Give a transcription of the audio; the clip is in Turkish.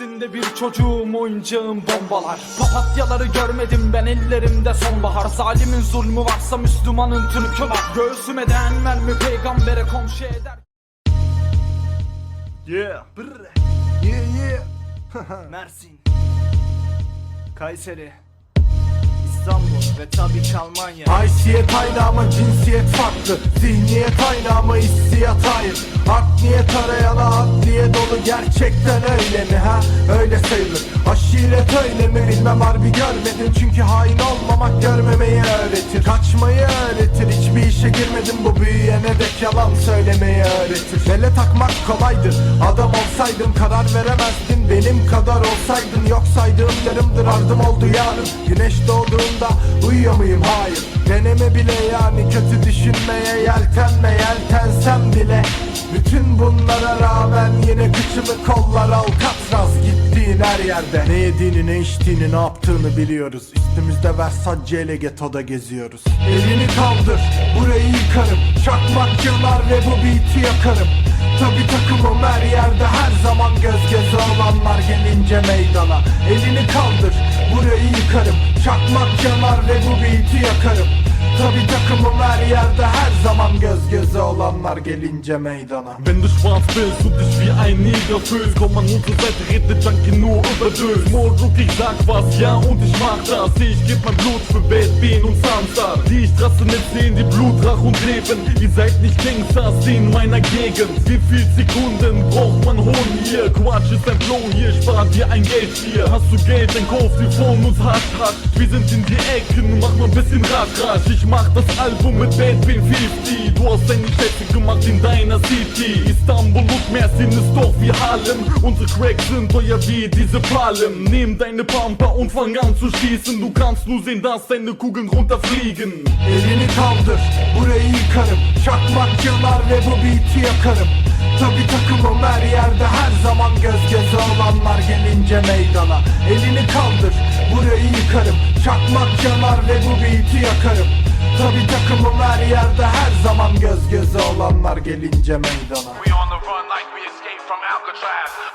Üstünde bir çocuğum oyuncağım bombalar Papatyaları görmedim ben ellerimde sonbahar Zalimin zulmü varsa Müslümanın Türk'ü var Göğsüme değen mermi peygambere komşu eder Yeah. Brr. Yeah yeah. Mersin. Kayseri. İstanbul ve tabii ki Almanya. Haysiyet aynı ama cinsiyet farklı Zihniyet aynı ama hissiyat hayır Art niyet arayana Gerçekten öyle mi ha? Öyle sayılır. Aşiret öyle mi? Bilmem harbi görmedim. Çünkü hain olmamak görmemeyi öğretir. Kaçmayı öğretir. Hiçbir işe girmedim. Bu büyüyene dek yalan söylemeyi öğretir. Bele takmak kolaydır. Adam olsaydım karar veremezdin Benim kadar olsaydın yok saydığım yarımdır. Ardım oldu yarın. Güneş doğduğunda uyuyor muyum? Hayır. Deneme bile yani kötü düşünmeye yeltenme Yeltensem her yerde. Ne yediğini ne içtiğini ne yaptığını biliyoruz. Üstümüzde Versace ile getoda geziyoruz. Elini kaldır burayı yıkarım. Çakmak yıllar ve bu beat'i yakarım. Tabi takımım her yerde her zaman göz göze olanlar gelince meydana. Elini kaldır burayı yıkarım. Çakmak yanar ve bu beat'i yakarım Tabi takımım yerde her zaman göz göze olanlar gelince meydana. Wenn du schwarz bist und dich wie ein Neger fühlst Komm an unsere Seite, redet Junkie nur über Dös Moldruck, ich sag was, ja und ich mach das. Ich geb mein Blut für Bad Bean und Samstag. Die Straße nicht sehen, die Blutrach und Leben. Ihr seid nicht Gangsters in meiner Gegend. Wie viel Sekunden braucht man Hohn hier? Quatsch ist ein Flow hier, spar dir ein Geld hier. Hast du Geld, dann kauf dir von uns Hasch Wir sind in die Ecken, mach mal ein bisschen rasch, rasch Mach das Album mit Bad Bean 50 Du hast deine Schätze gemacht in deiner City. Istanbul und Mersin ist doch wie Harlem Unsere Cracks sind teuer wie diese Palmen Nehm deine Pampa und fang an zu schießen. Du kannst nur sehen, dass deine Kugeln runterfliegen. Elini kaldır burayı yıkarım. Çakmak yıllar ve bu beat'i yakarım. Tabi takımım her yerde her zaman göz göze olanlar gelince meydana. Elini kaldır burayı yıkarım. Çakmak yanar ve bu beat'i yakarım Tabi takımım her yerde her zaman göz göze olanlar gelince meydana We on the run like we escaped from Alcatraz.